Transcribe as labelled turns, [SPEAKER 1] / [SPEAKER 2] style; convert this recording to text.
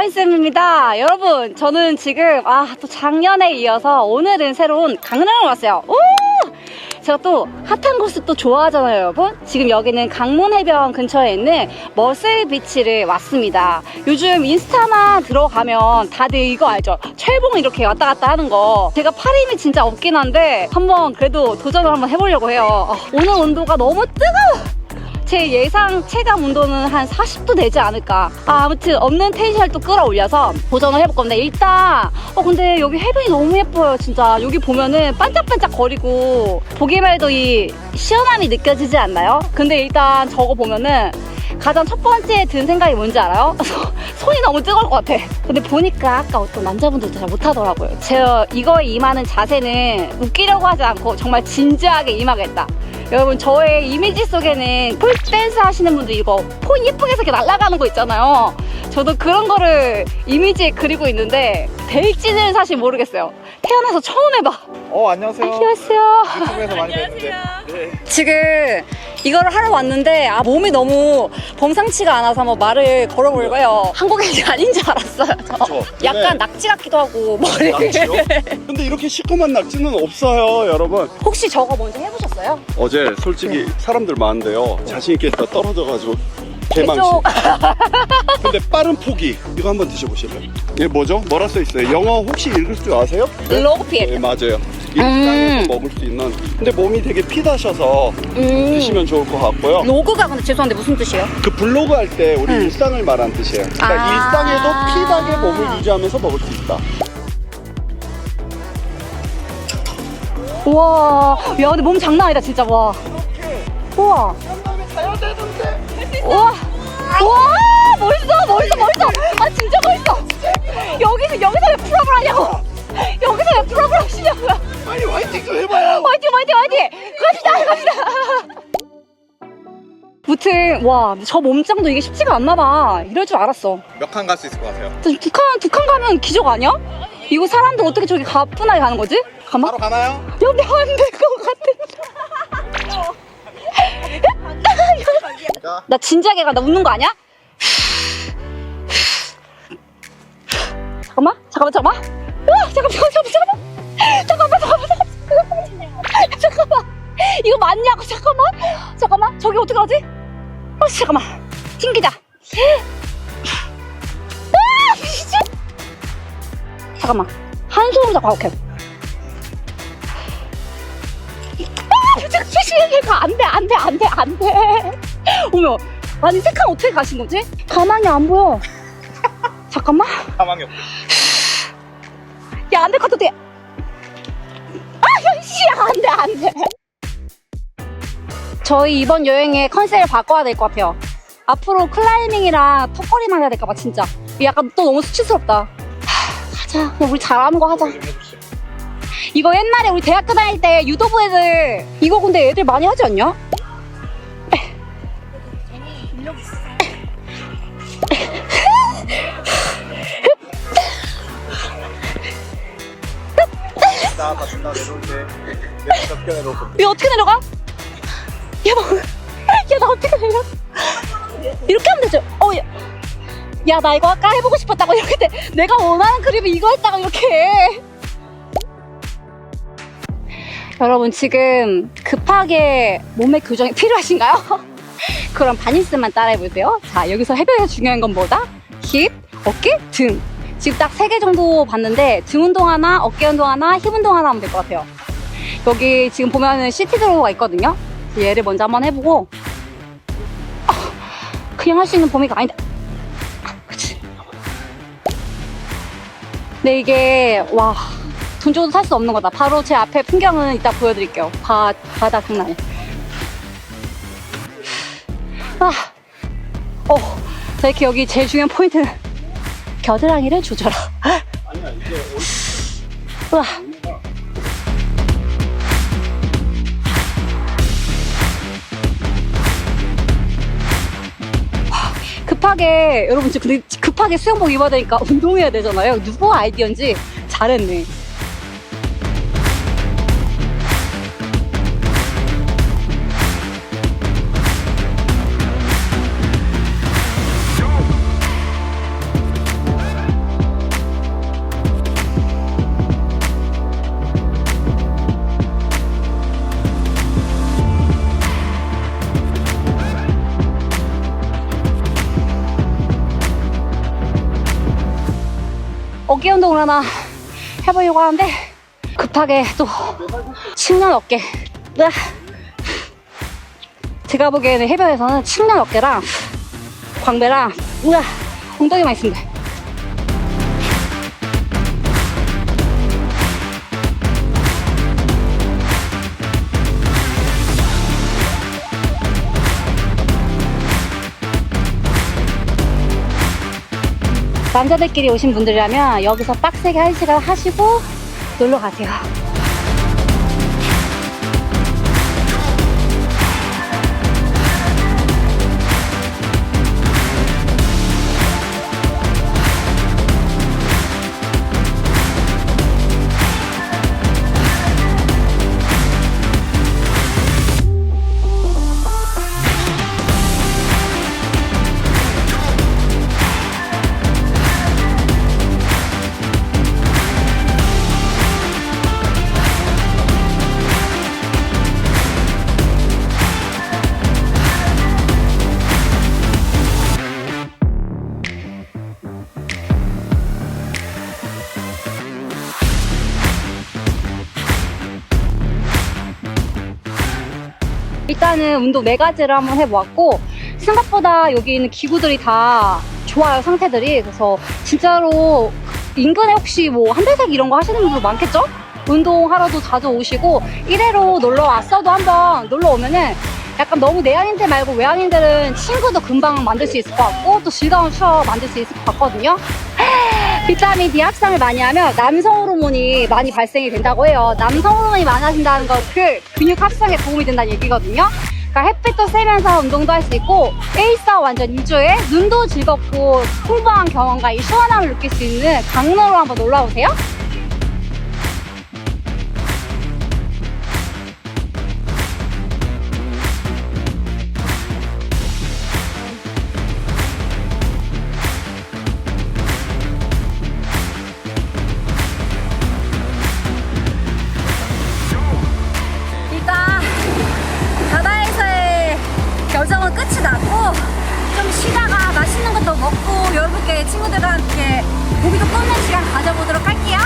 [SPEAKER 1] 허인쌤입니다. 여러분, 저는 지금, 아, 또 작년에 이어서 오늘은 새로운 강릉을 왔어요. 오! 제가 또 핫한 곳을 또 좋아하잖아요, 여러분. 지금 여기는 강문해변 근처에 있는 머슬 비치를 왔습니다. 요즘 인스타나 들어가면 다들 이거 알죠? 철봉 이렇게 왔다 갔다 하는 거. 제가 팔 힘이 진짜 없긴 한데 한번 그래도 도전을 한번 해보려고 해요. 아, 오늘 온도가 너무 뜨거워! 제 예상 체감 온도는 한 40도 되지 않을까. 아, 아무튼 없는 텐션을 또 끌어올려서 도전을 해볼 건데 일단 어 근데 여기 해변이 너무 예뻐요 진짜 여기 보면은 반짝반짝 거리고 보기만 해도 이 시원함이 느껴지지 않나요? 근데 일단 저거 보면은 가장 첫 번째 든 생각이 뭔지 알아요? 손이 너무 뜨거울 것 같아. 근데 보니까 아까 어떤 남자분들도 잘 못하더라고요. 제가 이거에 임하는 자세는 웃기려고 하지 않고 정말 진지하게 임하겠다. 여러분 저의 이미지 속에는 폴댄스 하시는 분들 이거 폰 예쁘게 이렇게 날아가는 거 있잖아요. 저도 그런 거를 이미지에 그리고 있는데 될지는 사실 모르겠어요. 태어나서 처음 해봐.
[SPEAKER 2] 어 안녕하세요.
[SPEAKER 1] 안녕하세요.
[SPEAKER 2] 유튜브에서 많이 뵀는데. 네.
[SPEAKER 1] 지금 이거를 하러 왔는데 아 몸이 너무 범상치가 않아서 한번 말을 걸어보려고 해요. 한국인이 아닌 줄 알았어요. 저.
[SPEAKER 2] 그쵸.
[SPEAKER 1] 약간
[SPEAKER 2] 네.
[SPEAKER 1] 낙지 같기도 하고 머리.
[SPEAKER 2] 낙지요? 근데 이렇게 시커먼 낙지는 없어요, 여러분.
[SPEAKER 1] 혹시 저거 먼저 해보셨어요?
[SPEAKER 2] 어제 솔직히 사람들 많은데요. 자신 있게 다 떨어져가지고 개망신.
[SPEAKER 1] 이쪽
[SPEAKER 2] 근데 빠른 포기. 이거 한번 드셔보실래요? 이게 뭐죠? 뭐라 써 있어요? 영어 혹시 읽을 줄 아세요? 네,
[SPEAKER 1] 로그필.
[SPEAKER 2] 맞아요. 이게
[SPEAKER 1] 음.
[SPEAKER 2] 먹을 수 있는. 근데 몸이 되게 피다셔서
[SPEAKER 1] 음.
[SPEAKER 2] 드시면 좋을 것 같고요.
[SPEAKER 1] 로그가 근데 죄송한데 무슨 뜻이에요?
[SPEAKER 2] 그 블로그 할 때 우리
[SPEAKER 1] 음.
[SPEAKER 2] 일상을 말하는 뜻이에요. 그러니까
[SPEAKER 1] 아.
[SPEAKER 2] 일상에도 피하게 몸을 유지하면서 먹을 수 있다.
[SPEAKER 1] 우와, 야 근데 몸 장난 아니다 진짜 와. 우와. 우와. 우와, 멋있어, 멋있어, 멋있어. 아 진짜 멋있어. 여기서 여기서 왜 풀업을 하냐고. 여기서 왜 풀업을 하시냐고요.
[SPEAKER 2] 아니 화이팅 좀 해봐요.
[SPEAKER 1] 화이팅, 화이팅, 화이팅. 갑시다, 갑시다. 무튼 와, 저 몸짱도 이게 쉽지가 않나 봐. 이럴 줄 알았어.
[SPEAKER 3] 몇 칸 갈 수 있을 것 같아요?
[SPEAKER 1] 저 북한 북한 가면 기적 아니야? 이거 사람들 어떻게 저기 가뿐하게 가는 거지? 가만.
[SPEAKER 3] 바로 가나요?
[SPEAKER 1] 여기 안될 것 같은
[SPEAKER 3] 자,
[SPEAKER 1] 나 진지하게 가. 나 웃는 거 아니야? 잠깐만, 잠깐만, 잠깐만. 으아, 잠깐만, 잠깐만, 잠깐만. 잠깐만, 잠깐만, 잠깐만. 이거 맞냐고, 잠깐만. 잠깐만, 저기 어떻게 하지? 어, 잠깐만. 튕기자. 아, 미친. 잠깐만. 한 소음 잡고, 오케이. 아, 진짜 조심해가 안 돼, 안 돼, 안 돼, 안 돼. 어머, 아니 세칸 어떻게 가신 거지? 가만히 안 보여. 잠깐만.
[SPEAKER 3] 사망이 없고.
[SPEAKER 1] 야, 안 될 것 같아. 아, 야, 씨, 안 돼, 안 돼. 저희 이번 여행의 컨셉을 바꿔야 될 것 같아요. 앞으로 클라이밍이랑 턱걸이만 해야 될까 봐, 진짜. 이거 약간 또 너무 수치스럽다. 하, 가자. 우리 잘하는 거 하자. 이거 옛날에 우리 대학교 다닐 때 유도부 애들, 이거 근데 애들 많이 하지 않냐?
[SPEAKER 3] 나 다친다 내려올 때 내가 적게 내려올.
[SPEAKER 1] 야 어떻게 내려가? 야, 뭐, 어떻게 내려? 이렇게 하면 되죠. 어, 야. 야, 나 이거 아까 해보고 싶었다고 이렇게 돼. 내가 원하는 그림이 이거였다고 이렇게 해. 여러분, 지금 급하게 몸매 교정이 필요하신가요? 그럼 바니스만 따라해보세요. 자, 여기서 해변에서 중요한 건 뭐다? 힙, 어깨, 등. 지금 딱세개 정도 봤는데 등 운동 하나, 어깨 운동 하나, 힙 운동 하나 하면 될 것 같아요. 여기 지금 보면은 시티 드로우가 있거든요. 얘를 먼저 한번 해보고 아, 그냥 할 수 있는 범위가 아닌데 아, 그치. 근데 이게 와 돈 줘도 살 수 없는 거다. 바로 제 앞에 풍경은 이따 보여드릴게요. 바, 바다 장난 아니야 아, 어, 자, 이렇게 여기 제일 중요한 포인트는 겨드랑이를 조져라
[SPEAKER 2] 아니야
[SPEAKER 1] 우와. 급하게 여러분 지금 근데 급하게 수영복 입어야 되니까 운동해야 되잖아요. 누구 아이디어인지 잘했네. 하나 해보려고 하는데 급하게 또 측면 어깨. 으아. 제가 보기에는 해변에서는 측면 어깨랑 광배랑 우와 엉덩이만 있으면 돼 남자들끼리 오신 분들이라면 여기서 빡세게 한 시간 하시고 놀러 가세요. 일단은 운동 네 가지를 한번 해보았고 생각보다 여기 있는 기구들이 다 좋아요 상태들이 그래서 진짜로 인근에 혹시 뭐 한달색 이런 거 하시는 분들 많겠죠? 운동하러도 자주 오시고 1회로 놀러 왔어도 한번 놀러 오면은 약간 너무 내향인들 말고 외향인들은 친구도 금방 만들 수 있을 것 같고 또 즐거운 추억 만들 수 있을 것 같거든요. 비타민 D 합성을 많이 하면 남성 호르몬이 많이 발생이 된다고 해요. 남성 호르몬이 많아진다는 건그 근육 합성에 도움이 된다는 얘기거든요. 그러니까 햇빛도 쐬면서 운동도 할 수 있고 일사 완전 이주에 눈도 즐겁고 풍부한 경험과 이 시원함을 느낄 수 있는 강릉으로 한번 놀러 오세요. 맛있는 것도 먹고 여러분께 친구들과 함께 고기도 굽는 시간 가져보도록 할게요.